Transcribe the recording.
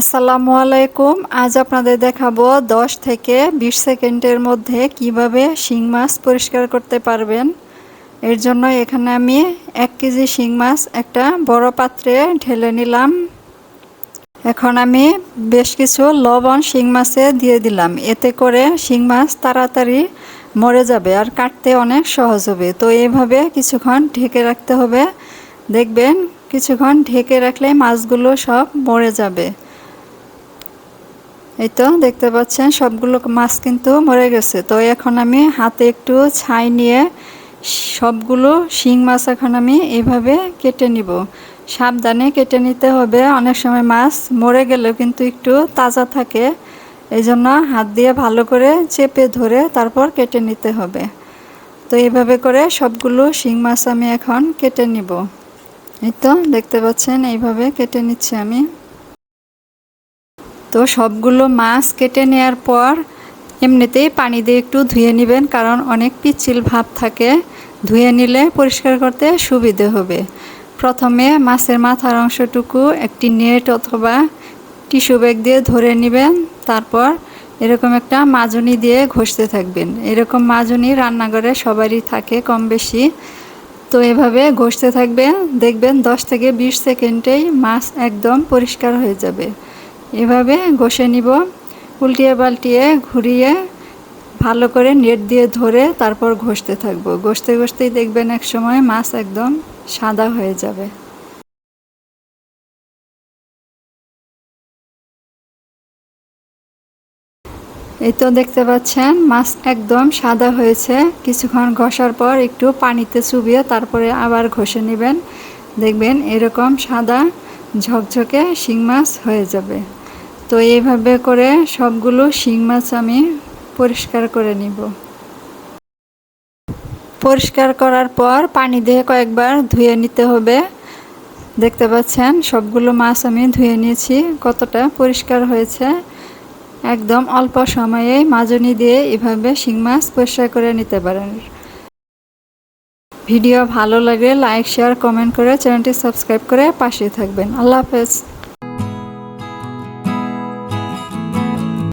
আসসালামু আলাইকুম। আজ আপনাদের দেখাবো 10 থেকে 20 সেকেন্ডের মধ্যে কীভাবে শিং মাছ পরিষ্কার করতে পারবেন। এর জন্য এখানে আমি এক কেজি শিং মাছ একটা বড় পাত্রে ঢেলে নিলাম। এখন আমি বেশ কিছু লবণ শিং মাছে দিয়ে দিলাম। এতে করে শিং মাছ তাড়াতাড়ি মরে যাবে আর কাটতে অনেক সহজ হবে। তো এইভাবে কিছুক্ষণ ঢেকে রাখতে হবে। দেখবেন কিছুক্ষণ ঢেকে রাখলে মাছগুলো সব মরে যাবে। এই তো দেখতে পাচ্ছেন, সবগুলো মাছ কিন্তু মরে গেছে। তো এখন আমি হাতে একটু ছাই নিয়ে সবগুলো শিং মাছ এখন আমি এইভাবে কেটে নিব। সাবধানে কেটে নিতে হবে। অনেক সময় মাছ মরে গেলেও কিন্তু একটু তাজা থাকে। এই জন্য হাত দিয়ে ভালো করে চেপে ধরে তারপর কেটে নিতে হবে। তো এইভাবে করে সবগুলো শিং মাছ আমি এখন কেটে নিব। এই তো দেখতে পাচ্ছেন, এইভাবে কেটে নিচ্ছি আমি। তো সবগুলো মাছ কেটে নেওয়ার পর এমনিতেই পানি দিয়ে একটু ধুয়ে নেবেন, কারণ অনেক পিচ্ছিল ভাব থাকে। ধুয়ে নিলে পরিষ্কার করতে সুবিধে হবে। প্রথমে মাছের মাথার অংশটুকু একটি নেট অথবা টিস্যু ব্যাগ দিয়ে ধরে নেবেন, তারপর এরকম একটা মাজনি দিয়ে ঘষতে থাকবেন। এরকম মাজনি রান্নাঘরে সবারই থাকে কম বেশি তো এভাবে ঘষতে থাকবেন, দেখবেন দশ থেকে বিশ সেকেন্ডেই মাছ একদম পরিষ্কার হয়ে যাবে। এভাবে ঘষে নিব, উল্টিয়ে পাল্টিয়ে ঘুরিয়ে ভালো করে নেট দিয়ে ধরে তারপর ঘষতে থাকব। ঘষতে ঘষতেই দেখবেন এক সময় মাছ একদম সাদা হয়ে যাবে। এই তো দেখতে পাচ্ছেন, মাছ একদম সাদা হয়েছে। কিছুক্ষণ ঘষার পর একটু পানিতে চুবিয়ে তারপরে আবার ঘষে নেবেন। দেখবেন এরকম সাদা ঝকঝকে শিং মাছ হয়ে যাবে। তো এইভাবে করে সবগুলো শিং মাছ আমি পরিষ্কার করে নিব। পরিষ্কার করার পর পানি দিয়ে কয়েকবার ধুয়ে নিতে হবে। দেখতে পাচ্ছেন, সবগুলো মাছ আমি ধুয়ে নিয়েছি, কতটা পরিষ্কার হয়েছে। একদম অল্প সময়ে মাজনি দিয়ে এভাবে শিং মাছ পরিষ্কার করে নিতে পারেন। ভিডিও ভালো লাগে লাইক, শেয়ার, কমেন্ট করে চ্যানেলটি সাবস্ক্রাইব করে পাশে থাকবেন। আল্লাহ হাফেজ।